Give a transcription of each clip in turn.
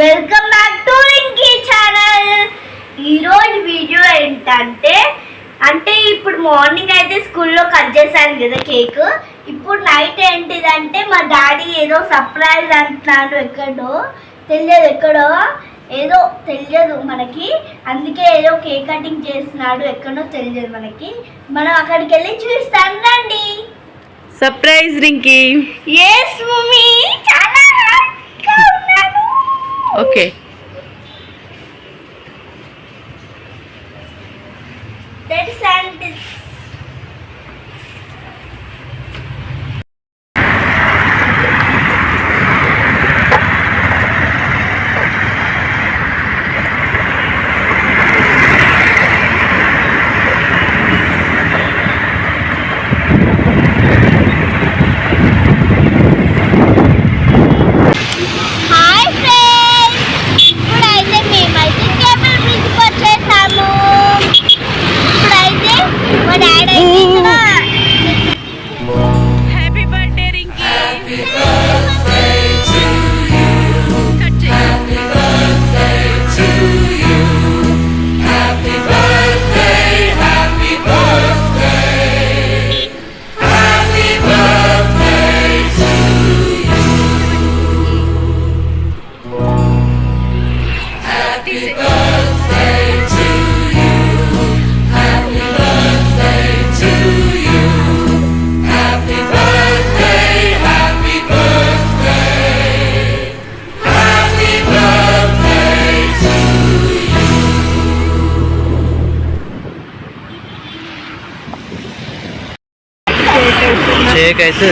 Welcome back to Inki channel ఈరోజు video ఏంటంటే అంటే ఇప్పుడు మార్నింగ్ అయితే స్కూల్లో కట్ చేశాను కదా కేక్ ఇప్పుడు నైట్ ఏంటిదంటే మా డాడీ ఏదో సర్ప్రైజ్ అంటున్నాడు ఎక్కడో. తెలియదు ఎక్కడో. ఏదో తెలియదు మనకి. అందుకే ఏదో కేక్ కటింగ్ చేస్తున్నాడు ఎక్కడో తెలియదు మనకి. మనం అక్కడికి వెళ్ళి చూస్తాం రండి. సర్ప్రైజ్ రింకి ఎస్ మమ్మీ చాలా okay. షేక్ అయితే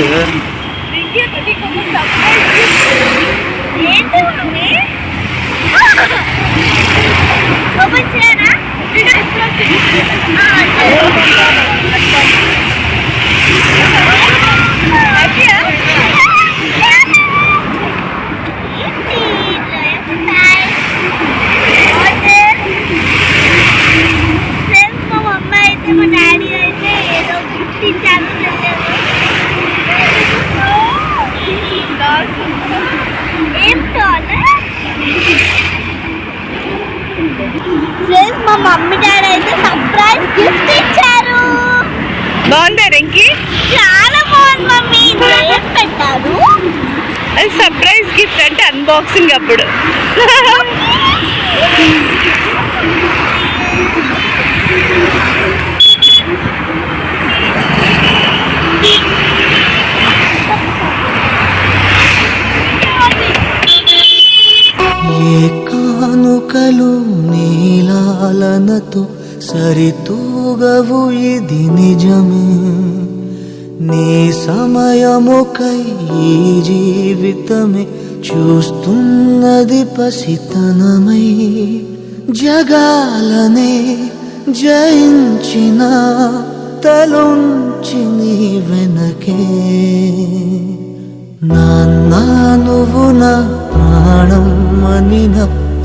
ఏంటి మమ్మీ ఓపెన్ చేయనా మా మమ్మ అయితే మా డాడీ అయితే ఏదో గిఫ్ట్ ఇచ్చారు ఏం ఫ్రెండ్స్ మా మమ్మీ డాడీ అయితే సర్ప్రైజ్ గిఫ్ట్ ఇచ్చారు. బాగుందా రింకి? చాలా బాగుంది మమ్మీ. పెట్టారు? అది సర్ప్రైజ్ గిఫ్ట్ అంటే అన్బాక్సింగ్ అప్పుడు. నీలాలనతో సరితూగవు ఇది నిజమే. నీ సమయముకై ఈ జీవితమే చూస్తున్నది పసితనమై. జగాలనే జయించిన తలుంచి నీ వెనకే. నాన్న నువ్వు నా ప్రాణం అనినప్పుడు